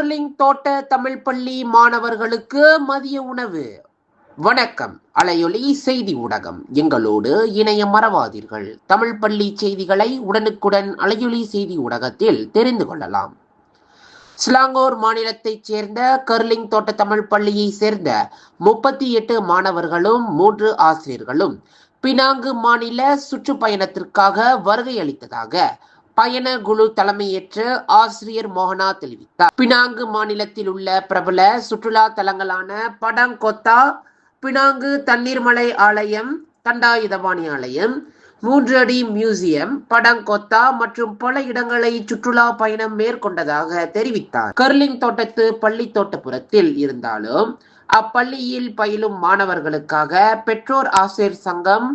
Curling தோட்ட தமிழ் பள்ளி மாணவர்களுக்கு மதிய உணவு. வணக்கம். அலையொலி செய்தி ஊடகம். எங்களோடு இணைய மறவாதீர்கள். தமிழ் பள்ளி செய்திகளை உடனுக்குடன் அலையொலி செய்தி ஊடகத்தில் தெரிந்து கொள்ளலாம். ஸ்லாங்கோர் மாநிலத்தைச் சேர்ந்த கர்லிங் தோட்ட தமிழ் பள்ளியை சேர்ந்த முப்பத்தி எட்டு மாணவர்களும் மூன்று ஆசிரியர்களும் பினாங்கு மாநில சுற்றுப்பயணத்திற்காக வருகை அளித்ததாக பயண குழு தலைமையேற்று ஆசிரியர் மோகனா தெரிவித்தார். பினாங்கு மாநிலத்தில் உள்ள பிரபல சுற்றுலா தலங்களான படங்கொத்தா பினாங்கு தண்ணீர்மலை ஆலயம் தண்டாயுதபாணி ஆலயம் மூன்று அடி மியூசியம் படங்கொத்தா மற்றும் பல இடங்களை சுற்றுலா பயணம் மேற்கொண்டதாக தெரிவித்தார். கர்லிங் தோட்டத்து பள்ளி தோட்டப்புறத்தில் இருந்தாலும் அப்பள்ளியில் பயிலும் மாணவர்களுக்காக பெற்றோர் ஆசிரியர் சங்கம்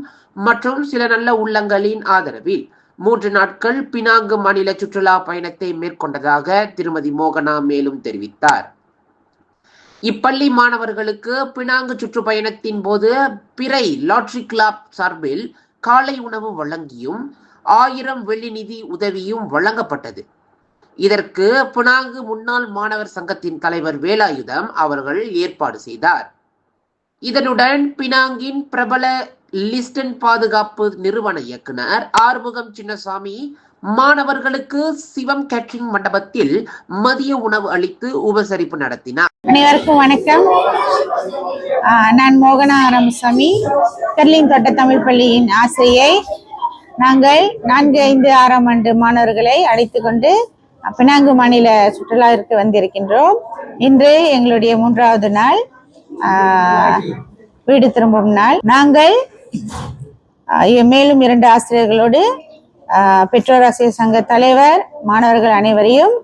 மற்றும் சில நல்ல உள்ளங்களின் ஆதரவில் மூன்று நாட்கள் பினாங்கு மாநில சுற்றுலா பயணத்தை மேற்கொண்டதாக திருமதி மோகனா மேலும் தெரிவித்தார். இப்பள்ளி மாணவர்களுக்கு பினாங்கு சுற்றுப்பயணத்தின் போது பிறை லாட்ரி கிளப் சார்பில் காலை உணவு வழங்கியும் ஆயிரம் வெள்ளி நிதி உதவியும் வழங்கப்பட்டது. இதற்கு பினாங்கு முன்னாள் மாணவர் சங்கத்தின் தலைவர் வேலாயுதம் அவர்கள் ஏற்பாடு செய்தார். இதனுடன் பினாங்கின் பிரபல லிஸ்டன் பாதுகாப்பு நிறுவன இயக்குனர் ஆறுமுகம் சின்னசாமி மாணவர்களுக்கு சிவம் கேட்ரிங் மண்டபத்தில் மதிய உணவு அளித்து உபசரிப்பு நடத்தினார். அனைவருக்கும் வணக்கம். நான் மோகனா ராமசாமி கர்லிங் தோட்ட தமிழ் பள்ளியின் ஆசிரியை. நாங்கள் நான்கு ஐந்து ஆறாம் ஆண்டு மாணவர்களை அழைத்து கொண்டு பினாங்கு மாநில சுற்றுலாவிற்கு வந்திருக்கின்றோம். இன்று எங்களுடைய மூன்றாவது நாள். வீடு திரும்பும் நாள். நாங்கள் மேலும் இரண்டு ஆசிரியர்களோடு பெற்றோர் ஆசிரியர் சங்க தலைவர் மாணவர்கள் அனைவரையும்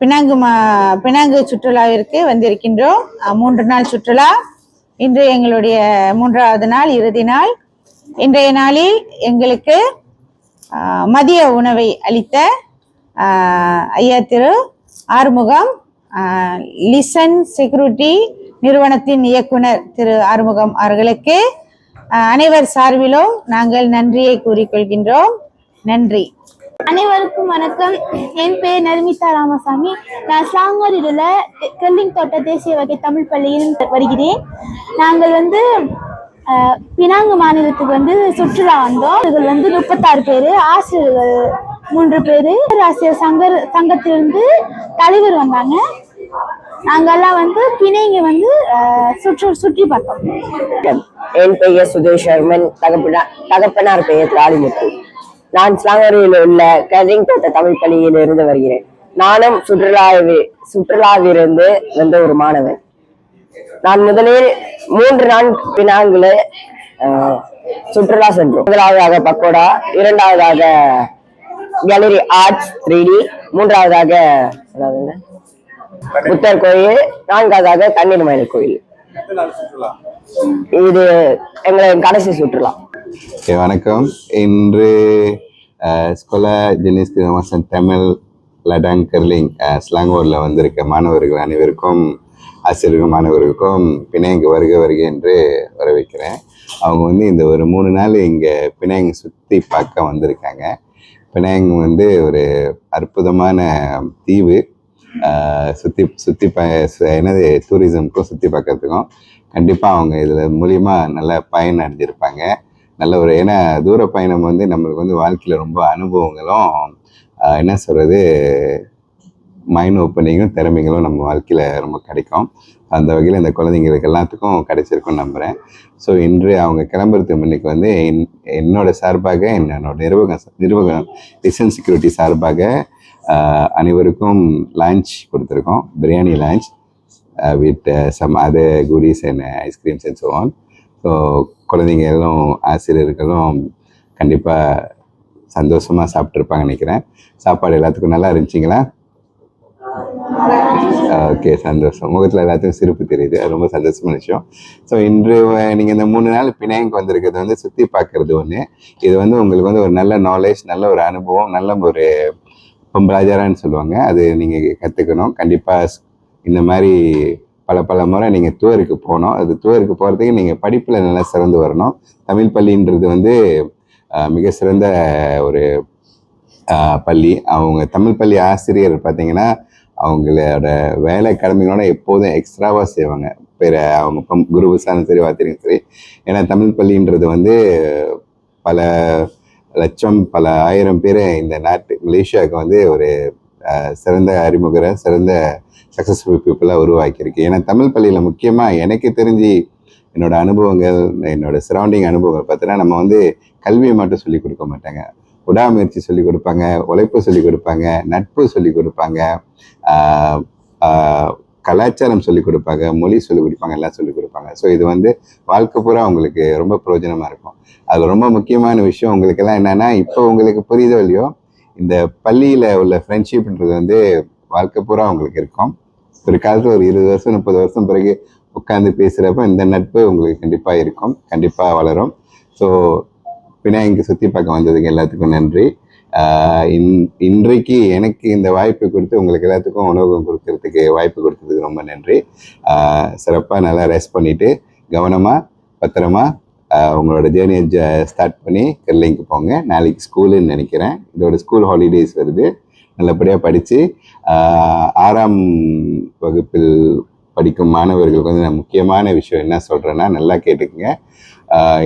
பினாங்கு மா பினாங்கு சுற்றுலாவிற்கு வந்திருக்கின்றோம். மூன்று நாள் சுற்றுலா. இன்று எங்களுடைய மூன்றாவது நாள் இறுதி நாள். இன்றைய நாளில் எங்களுக்கு மதிய உணவை அளித்த ஐயா திரு ஆறுமுகம் லிசன் செக்யூரிட்டி நிறுவனத்தின் இயக்குனர் திரு ஆறுமுகம் அவர்களுக்கு அனைவர் சார்பிலும் நாங்கள் நன்றியை கூறிக்கொள்கின்றோம். நன்றி. அனைவருக்கும் வணக்கம். என் பெயர் நர்மிதா ராமசாமி. நான் ஸ்லாங்கூரில் உள்ள கெல்லிங் தோட்ட தேசிய வகை தமிழ் பள்ளியில் வருகிறேன். நாங்கள் வந்து பினாங்கு மாநிலத்துக்கு வந்து சுற்றுலா வந்தோம். இதில் வந்து முப்பத்தாறு பேர் ஆசிரியர்கள் மூன்று பேர். ஆசிரியர் சங்க சங்கத்திலிருந்து தலைவர் வந்தாங்க. நாங்கெல்லாம் வந்து பிணைங்க வந்து சுற்று சுற்றி பார்த்தோம். என் பெயர் சுதேஷ் சர்மன் தகப்பனா தகப்பனார் பெயர் காளிமுத்து நான் ஸ்லாங்கரியில் உள்ள கரிங் தோட்ட தமிழ் பள்ளியில் இருந்து வருகிறேன். நானும் சுற்றுலாவி சுற்றுலாவிலிருந்து வந்த ஒரு மாணவன். நான் முதலில் மூன்று நான்கு பினாங்குல சுற்றுலா சென்றோம். முதலாவதாக பக்கோடா இரண்டாவதாக கேலரி ஆர்ட்ஸ் த்ரீ டி மூன்றாவதாக அதாவது என்ன? புத்தர் கோயில் நான்காவதாக கன்னியமலை கோயில். இது எங்களை கடைசி சுற்றுலா. வணக்கம். இன்று ஸ்கொலா ஜெனிஸ் கிரமசன் தமிழ் லடாங் கர்லிங் ஸ்லாங்கோரில் வந்திருக்க மாணவர்கள் அனைவருக்கும் ஆசிரியர்கள் மாணவர்களுக்கும் பிணையங்கு வருக வருக என்று வரவேற்கிறேன். அவங்க வந்து இந்த ஒரு மூணு நாள் இங்கே பிணையங்கு சுற்றி பார்க்க வந்திருக்காங்க. பிணையங்கு வந்து ஒரு அற்புதமான தீவு. சுற்றி சுற்றி ப ச- என்னது டூரிசம்க்கும் சுற்றி பார்க்கறதுக்கும் கண்டிப்பாக அவங்க இதில் மூலியமாக நல்ல பயன் அடைஞ்சிருப்பாங்க. நல்ல ஒரு ஏன்னா தூர பயணம் வந்து நம்மளுக்கு வந்து வாழ்க்கையில் ரொம்ப அனுபவங்களும் என்ன சொல்கிறது மைண்ட் ஓப்பனிங்கும் திறமைகளும் நம்ம வாழ்க்கையில் ரொம்ப கிடைக்கும். அந்த வகையில் இந்த குழந்தைங்களுக்கு எல்லாத்துக்கும் கிடைச்சிருக்கும்னு நம்புகிறேன் ஸோ இன்று அவங்க கிளம்புறதுக்கு முன்னைக்கு வந்து என் என்னோட சார்பாக என்னோட நிர்வாகம் நிர்வாகம் டிசன் செக்யூரிட்டி சார்பாக அனைவருக்கும் லான்ச் கொடுத்துருக்கோம். Biryani lunch with some other goodies and ice creams and so on so குழந்தைங்களும் ஆசிரியர்களும் கண்டிப்பாக சந்தோஷமாக சாப்பிட்ருப்பாங்க நினைக்கிறேன். சாப்பாடு எல்லாத்துக்கும் நல்லா இருந்துச்சிங்களா? ஓகே சந்தோஷம். முகத்தில் எல்லாத்துக்கும் சிரிப்பு தெரியுது. அது ரொம்ப சந்தோஷமான விஷயம். ஸோ இன்று நீங்கள் இந்த மூணு நாள் பிணையங்க வந்திருக்கிறது வந்து சுற்றி பார்க்கறது ஒன்று இது வந்து உங்களுக்கு வந்து ஒரு நல்ல நாலேஜ் நல்ல ஒரு அனுபவம் நல்ல ஒரு பொம்பராஜாரான்னு சொல்லுவாங்க. அது நீங்கள் கற்றுக்கணும் கண்டிப்பாக இந்த மாதிரி பல பல முறை நீங்கள் டூருக்கு போகணும். அது டூருக்கு போகிறதுக்கு நீங்கள் படிப்பில் நல்லா சிறந்து வரணும். தமிழ் பள்ளின்றது வந்து மிக சிறந்த ஒரு பள்ளி. அவங்க தமிழ் பள்ளி ஆசிரியர் பார்த்தீங்கன்னா அவங்களோட வேலை கடமைகளோட எப்போதும் எக்ஸ்ட்ராவாக செய்வாங்க. பிற அவங்க பம் குருபுசாலும் சரி வாத்திரியும் சரி. ஏன்னா தமிழ் பள்ளின்றது வந்து பல லட்சம் பல ஆயிரம் பேர் இந்த நாட்டு மலேசியாவுக்கு வந்து ஒரு சிறந்த அறிமுகரை சிறந்த சக்ஸஸ்ஃபுல் பீப்புளாக உருவாக்கியிருக்கு. ஏன்னா தமிழ் பள்ளியில் முக்கியமாக எனக்கு தெரிஞ்சு என்னோடய அனுபவங்கள் என்னோடய சரௌண்டிங் அனுபவங்கள் பார்த்தீங்கன்னா நம்ம வந்து கல்வியை மட்டும் சொல்லிக் கொடுக்க மாட்டாங்க. விடாமுயற்சி சொல்லிக் கொடுப்பாங்க உழைப்பு சொல்லிக் கொடுப்பாங்க நட்பு சொல்லிக் கொடுப்பாங்க கலாச்சாரம் சொல்லிக் கொடுப்பாங்க மொழி சொல்லிக் கொடுப்பாங்க எல்லாம் சொல்லிக் கொடுப்பாங்க. ஸோ இது வந்து வாழ்க்கை பூரா உங்களுக்கு ரொம்ப பிரயோஜனமாக இருக்கும். அது ரொம்ப முக்கியமான விஷயம் உங்களுக்கெல்லாம் என்னென்னா இப்போ உங்களுக்கு புரியுதோ இல்லையோ இந்த பள்ளியில் உள்ள ஃப்ரெண்ட்ஷிப்ன்றது வந்து வாழ்க்கை பூரா உங்களுக்கு இருக்கும். ஒரு காலத்தில் ஒரு இருபது வருஷம் முப்பது வருஷம் பிறகு உட்காந்து பேசுகிறப்ப இந்த நட்பு உங்களுக்கு கண்டிப்பாக இருக்கும் கண்டிப்பாக வளரும். ஸோ விநாயகருக்கு சுற்றி பார்க்க வந்ததுக்கு எல்லாத்துக்கும் நன்றி. இன்- இன்றைக்கு எனக்கு இந்த வாய்ப்பு கொடுத்து உங்களுக்கு எல்லாத்துக்கும் உணவகம் கொடுக்கறதுக்கு வாய்ப்பு கொடுத்ததுக்கு ரொம்ப நன்றி. சிறப்பாக நல்லா ரெஸ்ட் பண்ணிவிட்டு கவனமாக பத்திரமா உங்களோட ஜேர்னியை ஸ்டார்ட் பண்ணி கெர்லிங்க்கு போங்க. நாளைக்கு ஸ்கூலுன்னு நினைக்கிறேன். இதோட ஸ்கூல் ஹாலிடேஸ் வருது. நல்லபடியாக படித்து ஆறாம் வகுப்பில் படிக்கும் மாணவர்களுக்கு வந்து நான் முக்கியமான விஷயம் என்ன சொல்கிறேன்னா நல்லா கேட்டுக்குங்க.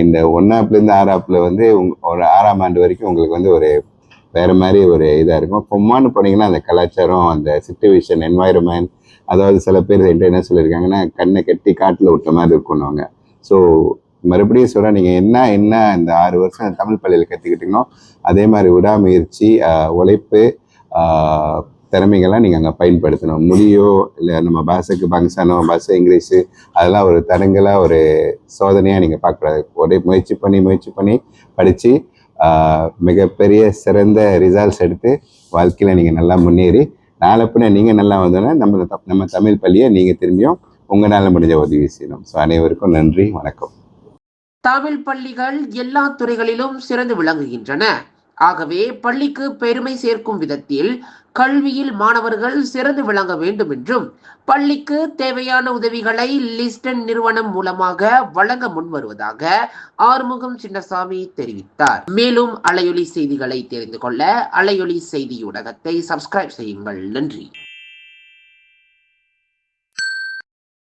இந்த ஒன்றாப்லேருந்து ஆறாப்பில் வந்து உங் ஒரு ஆறாம் ஆண்டு வரைக்கும் உங்களுக்கு வந்து ஒரு வேறு மாதிரி ஒரு இதாக இருக்கும். பொம்மான்னு போனீங்கன்னா அந்த கலாச்சாரம் அந்த சுச்சுவேஷன் என்வாயிரமெண்ட் அதாவது சில பேர் என்கிட்ட என்ன சொல்லியிருக்காங்கன்னா கண்ணை கட்டி காட்டில் விட்ட மாதிரி இருக்கும்னுவாங்க ஸோ மறுபடியும் சொல்கிறேன் நீங்கள் என்ன என்ன இந்த ஆறு வருஷம் தமிழ் பள்ளியில் கற்றுக்கிட்டீங்களோ அதே மாதிரி விடாமுயற்சி உழைப்பு திறமைகள்லாம் நீங்கள் அங்கே பயன்படுத்தணும். மொழியோ இல்லை நம்ம பாஷைக்கு பங்கசானோ பாஷை இங்கிலீஷு அதெல்லாம் ஒரு தடங்கலாக ஒரு சோதனையாக நீங்கள் பார்க்கக்கூடாது. ஒரே முயற்சி பண்ணி முயற்சி பண்ணி படித்து மிகப்பெரிய சிறந்த ரிசல்ட்ஸ் எடுத்து வாழ்க்கையில் நீங்கள் நல்லா முன்னேறி நாளை நீங்கள் நல்லா வந்தோன்னா நம்ம நம்ம தமிழ் பள்ளியை நீங்கள் திரும்பியும் உங்களால் முடிஞ்ச உதவி செய்யணும். ஸோ அனைவருக்கும் நன்றி வணக்கம். தமிழ் பள்ளிகள் எல்லா துறைகளிலும் சிறந்து விளங்குகின்றன. ஆகவே பள்ளிக்கு பெருமை சேர்க்கும் விதத்தில் கல்வியில் மாணவர்கள் சிறந்து விளங்க வேண்டும் என்றும் பள்ளிக்கு தேவையான உதவிகளை லிஸ்டன் நிறுவனம் மூலமாக வழங்க முன்வருவதாக ஆறுமுகம் சின்னசாமி தெரிவித்தார். மேலும் அலையொலி செய்திகளை தெரிந்து கொள்ள அலையொலி செய்தி ஊடகத்தை சப்ஸ்கிரைப் செய்யுங்கள். நன்றி.